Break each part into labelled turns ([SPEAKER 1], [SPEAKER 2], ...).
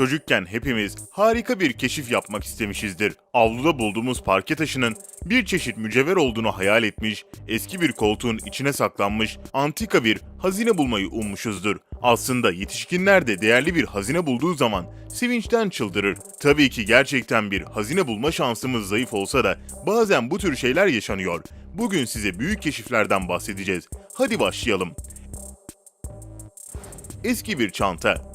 [SPEAKER 1] Çocukken hepimiz harika bir keşif yapmak istemişizdir. Avluda bulduğumuz parke taşının bir çeşit mücevher olduğunu hayal etmiş, eski bir koltuğun içine saklanmış, antika bir hazine bulmayı ummuşuzdur. Aslında yetişkinler de değerli bir hazine bulduğu zaman sevinçten çıldırır. Tabii ki gerçekten bir hazine bulma şansımız zayıf olsa da bazen bu tür şeyler yaşanıyor. Bugün size büyük keşiflerden bahsedeceğiz. Hadi başlayalım. Eski bir çanta.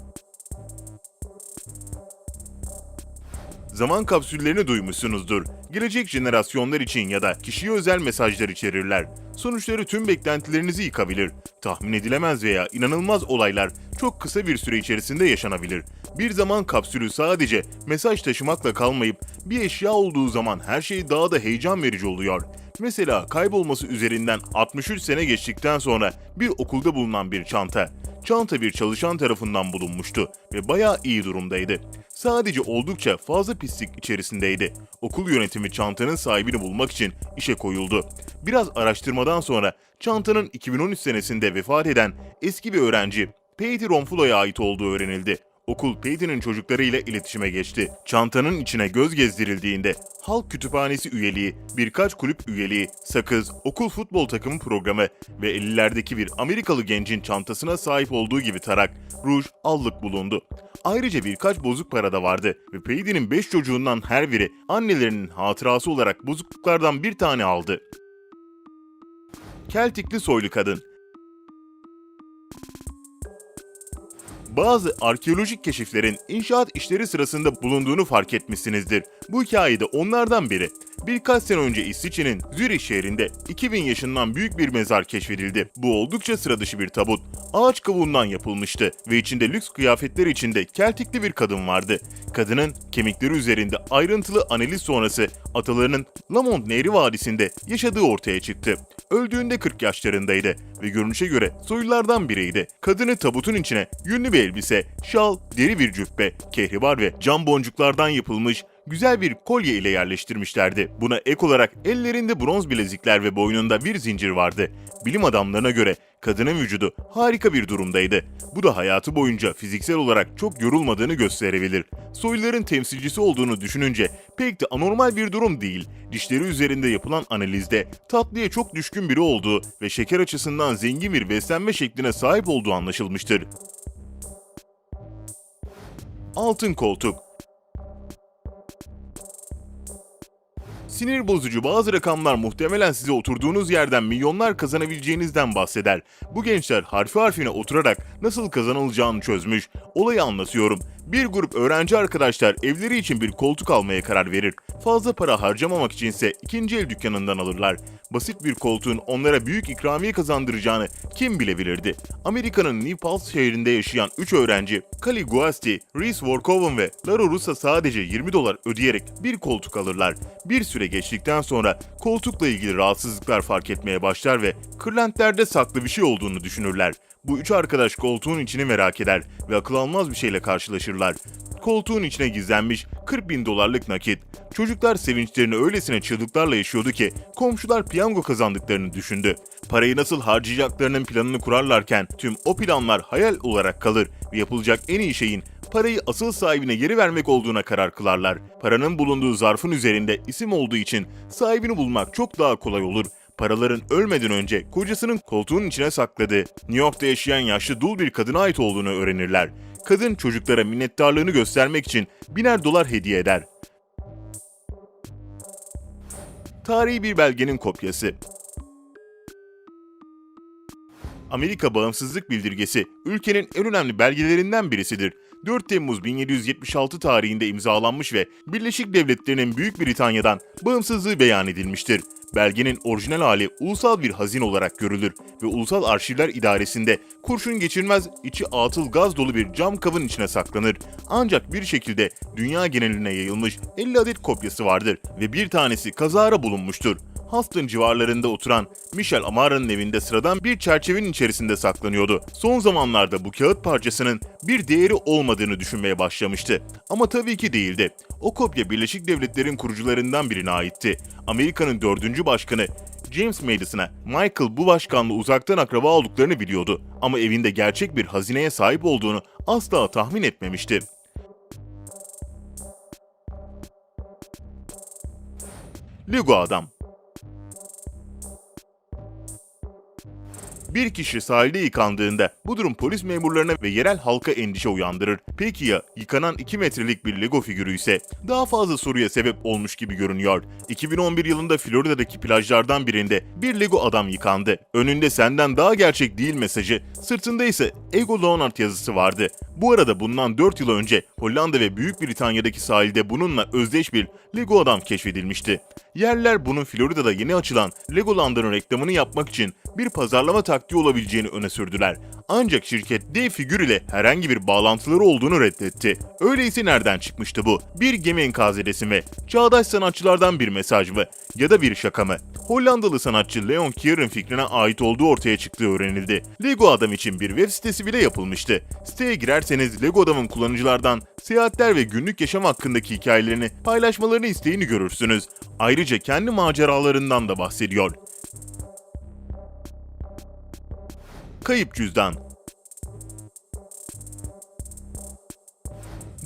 [SPEAKER 1] Zaman kapsüllerini duymuşsunuzdur. Gelecek jenerasyonlar için ya da kişiye özel mesajlar içerirler. Sonuçları tüm beklentilerinizi yıkabilir. Tahmin edilemez veya inanılmaz olaylar çok kısa bir süre içerisinde yaşanabilir. Bir zaman kapsülü sadece mesaj taşımakla kalmayıp bir eşya olduğu zaman her şey daha da heyecan verici oluyor. Mesela kaybolması üzerinden 63 sene geçtikten sonra bir okulda bulunan bir çanta. Çanta bir çalışan tarafından bulunmuştu ve bayağı iyi durumdaydı. Sadece oldukça fazla pislik içerisindeydi. Okul yönetimi çantanın sahibini bulmak için işe koyuldu. Biraz araştırmadan sonra çantanın 2013 senesinde vefat eden eski bir öğrenci Peter Ronfulo'ya ait olduğu öğrenildi. Okul Peyton'un çocuklarıyla iletişime geçti. Çantanın içine göz gezdirildiğinde halk kütüphanesi üyeliği, birkaç kulüp üyeliği, sakız, okul futbol takımı programı ve 50'lerdeki bir Amerikalı gencin çantasına sahip olduğu gibi tarak, ruj, allık bulundu. Ayrıca birkaç bozuk para da vardı ve Peyton'in 5 çocuğundan her biri annelerinin hatırası olarak bozukluklardan bir tane aldı. Keltikli soylu kadın Bazı arkeolojik keşiflerin inşaat işleri sırasında bulunduğunu fark etmişsinizdir. Bu hikayede onlardan biri. Birkaç sene önce İsviçre'nin Zürich şehrinde 2000 yaşından büyük bir mezar keşfedildi. Bu oldukça sıra dışı bir tabut. Ağaç kavuğundan yapılmıştı ve içinde lüks kıyafetler içinde keltikli bir kadın vardı. Kadının kemikleri üzerinde ayrıntılı analiz sonrası atalarının Lamont Nehri Vadisi'nde yaşadığı ortaya çıktı. Öldüğünde 40 yaşlarındaydı ve görünüşe göre soylulardan biriydi. Kadını tabutun içine yünlü bir elbise, şal, deri bir cübbe, kehribar ve cam boncuklardan yapılmış güzel bir kolye ile yerleştirmişlerdi. Buna ek olarak ellerinde bronz bilezikler ve boynunda bir zincir vardı. Bilim adamlarına göre kadının vücudu harika bir durumdaydı. Bu da hayatı boyunca fiziksel olarak çok yorulmadığını gösterebilir. Soyluların temsilcisi olduğunu düşününce pek de anormal bir durum değil. Dişleri üzerinde yapılan analizde tatlıya çok düşkün biri olduğu ve şeker açısından zengin bir beslenme şekline sahip olduğu anlaşılmıştır. Altın koltuk Sinir bozucu bazı rakamlar muhtemelen size oturduğunuz yerden milyonlar kazanabileceğinizden bahseder. Bu gençler harfi harfine oturarak nasıl kazanılacağını çözmüş. Olayı anlatıyorum. Bir grup öğrenci arkadaşlar evleri için bir koltuk almaya karar verir. Fazla para harcamamak içinse ikinci el dükkanından alırlar. Basit bir koltuğun onlara büyük ikramiye kazandıracağını kim bilebilirdi? Amerika'nın New Paltz şehrinde yaşayan 3 öğrenci, Kali Guasti, Reese Workoven ve Lara Russa sadece 20 dolar ödeyerek bir koltuk alırlar. Bir süre geçtikten sonra koltukla ilgili rahatsızlıklar fark etmeye başlar ve kırlentlerde saklı bir şey olduğunu düşünürler. Bu üç arkadaş koltuğun içini merak eder ve akıl almaz bir şeyle karşılaşırlar. Koltuğun içine gizlenmiş 40 bin dolarlık nakit. Çocuklar sevinçlerini öylesine çığlıklarla yaşıyordu ki komşular piyango kazandıklarını düşündü. Parayı nasıl harcayacaklarının planını kurarlarken tüm o planlar hayal olarak kalır ve yapılacak en iyi şeyin parayı asıl sahibine geri vermek olduğuna karar kılarlar. Paranın bulunduğu zarfın üzerinde isim olduğu için sahibini bulmak çok daha kolay olur paraların ölmeden önce kocasının koltuğun içine sakladığı New York'ta yaşayan yaşlı dul bir kadına ait olduğunu öğrenirler. Kadın çocuklara minnettarlığını göstermek için biner dolar hediye eder. Tarihi bir belgenin kopyası. Amerika bağımsızlık bildirgesi ülkenin en önemli belgelerinden birisidir. 4 Temmuz 1776 tarihinde imzalanmış ve Birleşik Devletleri'nin Büyük Britanya'dan bağımsızlığı beyan edilmiştir. Belgenin orijinal hali ulusal bir hazine olarak görülür ve Ulusal Arşivler İdaresi'nde kurşun geçirmez içi atıl gaz dolu bir cam kabın içine saklanır. Ancak bir şekilde dünya geneline yayılmış 50 adet kopyası vardır ve bir tanesi kazara bulunmuştur. Houston civarlarında oturan Michel Amara'nın evinde sıradan bir çerçevenin içerisinde saklanıyordu. Son zamanlarda bu kağıt parçasının bir değeri olmadığını düşünmeye başlamıştı. Ama tabii ki değildi. O kopya Birleşik Devletler'in kurucularından birine aitti. Amerika'nın dördüncü başkanı James Madison'a Michael bu başkanla uzaktan akraba olduklarını biliyordu ama evinde gerçek bir hazineye sahip olduğunu asla tahmin etmemişti. Lego Adam Bir kişi sahilde yıkandığında bu durum polis memurlarına ve yerel halka endişe uyandırır. Peki ya yıkanan 2 metrelik bir Lego figürü ise daha fazla soruya sebep olmuş gibi görünüyor. 2011 yılında Florida'daki plajlardan birinde bir Lego adam yıkandı. Önünde senden daha gerçek değil mesajı, sırtında ise Ego Leonard yazısı vardı. Bu arada bundan 4 yıl önce Hollanda ve Büyük Britanya'daki sahilde bununla özdeş bir Lego adam keşfedilmişti. Yerler bunun Florida'da yeni açılan Legoland'ın reklamını yapmak için bir pazarlama taktiği olabileceğini öne sürdüler. Ancak şirket D figür ile herhangi bir bağlantıları olduğunu reddetti. Öyleyse nereden çıkmıştı bu? Bir gemi enkazedesi mi? Çağdaş sanatçılardan bir mesaj mı? Ya da bir şaka mı? Hollandalı sanatçı Leon Kier'in fikrine ait olduğu ortaya çıktığı öğrenildi. Lego Adam için bir web sitesi bile yapılmıştı. Siteye girerseniz Lego Adam'ın kullanıcılardan seyahatler ve günlük yaşam hakkındaki hikayelerini paylaşmalarını isteğini görürsünüz. Ayrıca kendi maceralarından da bahsediyor. Kayıp cüzdan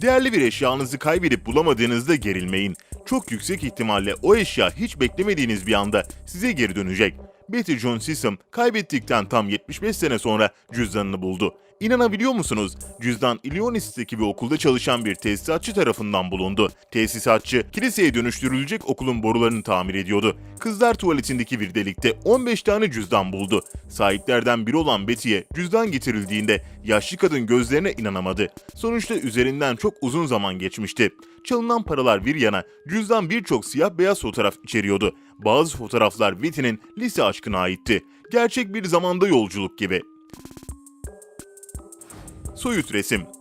[SPEAKER 1] Değerli bir eşyanızı kaybedip bulamadığınızda gerilmeyin. Çok yüksek ihtimalle o eşya hiç beklemediğiniz bir anda size geri dönecek. Betty John Sissom kaybettikten tam 75 sene sonra cüzdanını buldu. İnanabiliyor musunuz? Cüzdan Illinois'teki bir okulda çalışan bir tesisatçı tarafından bulundu. Tesisatçı, kiliseye dönüştürülecek okulun borularını tamir ediyordu. Kızlar tuvaletindeki bir delikte 15 tane cüzdan buldu. Sahiplerden biri olan Betty'ye cüzdan getirildiğinde yaşlı kadın gözlerine inanamadı. Sonuçta üzerinden çok uzun zaman geçmişti. Çalınan paralar bir yana, cüzdan birçok siyah beyaz fotoğraf içeriyordu. Bazı fotoğraflar Betty'nin lise aşkına aitti. Gerçek bir zamanda yolculuk gibi. Soyut resim.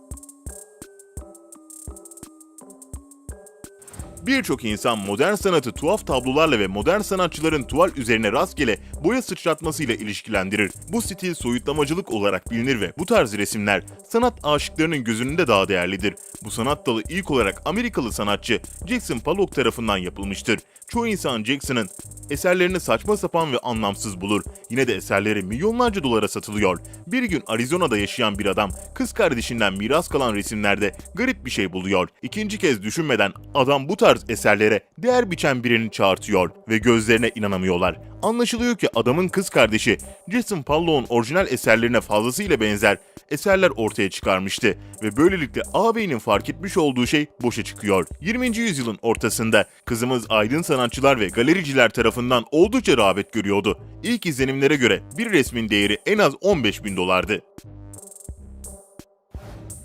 [SPEAKER 1] Birçok insan modern sanatı tuhaf tablolarla ve modern sanatçıların tuval üzerine rastgele boya sıçratmasıyla ilişkilendirir. Bu stil soyutlamacılık olarak bilinir ve bu tarz resimler sanat aşıklarının gözünde daha değerlidir. Bu sanat dalı ilk olarak Amerikalı sanatçı Jackson Pollock tarafından yapılmıştır. Çoğu insan Jackson'ın eserlerini saçma sapan ve anlamsız bulur. Yine de eserleri milyonlarca dolara satılıyor. Bir gün Arizona'da yaşayan bir adam kız kardeşinden miras kalan resimlerde garip bir şey buluyor. İkinci kez düşünmeden adam bu tarz eserlere değer biçen birini çağırtıyor ve gözlerine inanamıyorlar. Anlaşılıyor ki adamın kız kardeşi Jason Pollock'un orijinal eserlerine fazlasıyla benzer eserler ortaya çıkarmıştı ve böylelikle ağabeyinin fark etmiş olduğu şey boşa çıkıyor. 20. yüzyılın ortasında kızımız aydın sanatçılar ve galericiler tarafından oldukça rağbet görüyordu. İlk izlenimlere göre bir resmin değeri en az 15 bin dolardı.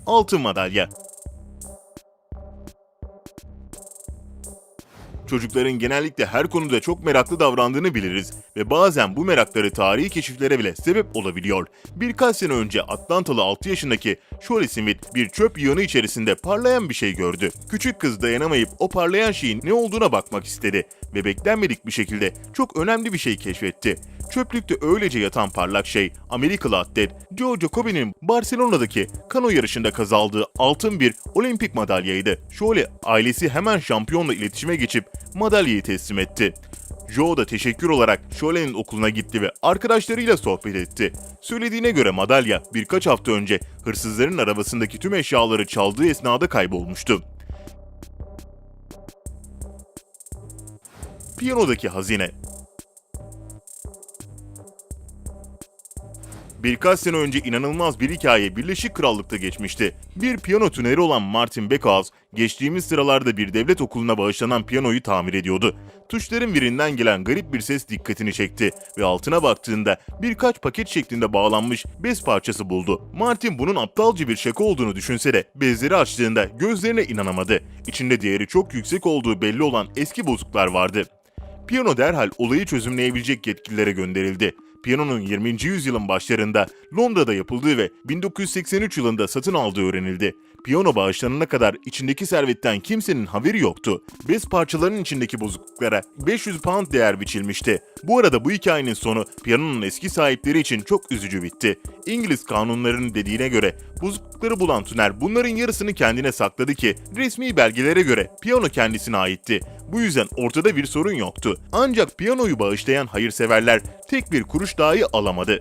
[SPEAKER 1] Altın madalya Çocukların genellikle her konuda çok meraklı davrandığını biliriz ve bazen bu merakları tarihi keşiflere bile sebep olabiliyor. Birkaç sene önce Atlantalı 6 yaşındaki Shirley Smith bir çöp yığını içerisinde parlayan bir şey gördü. Küçük kız dayanamayıp o parlayan şeyin ne olduğuna bakmak istedi ve beklenmedik bir şekilde çok önemli bir şey keşfetti. Çöplükte öylece yatan parlak şey Amerikalı atlet Joe Jacobi'nin Barcelona'daki kano yarışında kazandığı altın bir olimpik madalyaydı. Şöyle ailesi hemen şampiyonla iletişime geçip madalyayı teslim etti. Joe da teşekkür olarak Şole'nin okuluna gitti ve arkadaşlarıyla sohbet etti. Söylediğine göre madalya birkaç hafta önce hırsızların arabasındaki tüm eşyaları çaldığı esnada kaybolmuştu. Piyanodaki hazine Birkaç sene önce inanılmaz bir hikaye Birleşik Krallık'ta geçmişti. Bir piyano tüneri olan Martin Beckhouse, geçtiğimiz sıralarda bir devlet okuluna bağışlanan piyanoyu tamir ediyordu. Tuşların birinden gelen garip bir ses dikkatini çekti ve altına baktığında birkaç paket şeklinde bağlanmış bez parçası buldu. Martin bunun aptalca bir şaka olduğunu düşünse de bezleri açtığında gözlerine inanamadı. İçinde değeri çok yüksek olduğu belli olan eski bozuklar vardı. Piyano derhal olayı çözümleyebilecek yetkililere gönderildi. Piyanonun 20. yüzyılın başlarında Londra'da yapıldığı ve 1983 yılında satın aldığı öğrenildi. Piyano bağışlanana kadar içindeki servetten kimsenin haberi yoktu. Bez parçalarının içindeki bozukluklara 500 pound değer biçilmişti. Bu arada bu hikayenin sonu piyanonun eski sahipleri için çok üzücü bitti. İngiliz kanunlarının dediğine göre bozuklukları bulan Tüner bunların yarısını kendine sakladı ki resmi belgelere göre piyano kendisine aitti. Bu yüzden ortada bir sorun yoktu. Ancak piyanoyu bağışlayan hayırseverler tek bir kuruş dahi alamadı.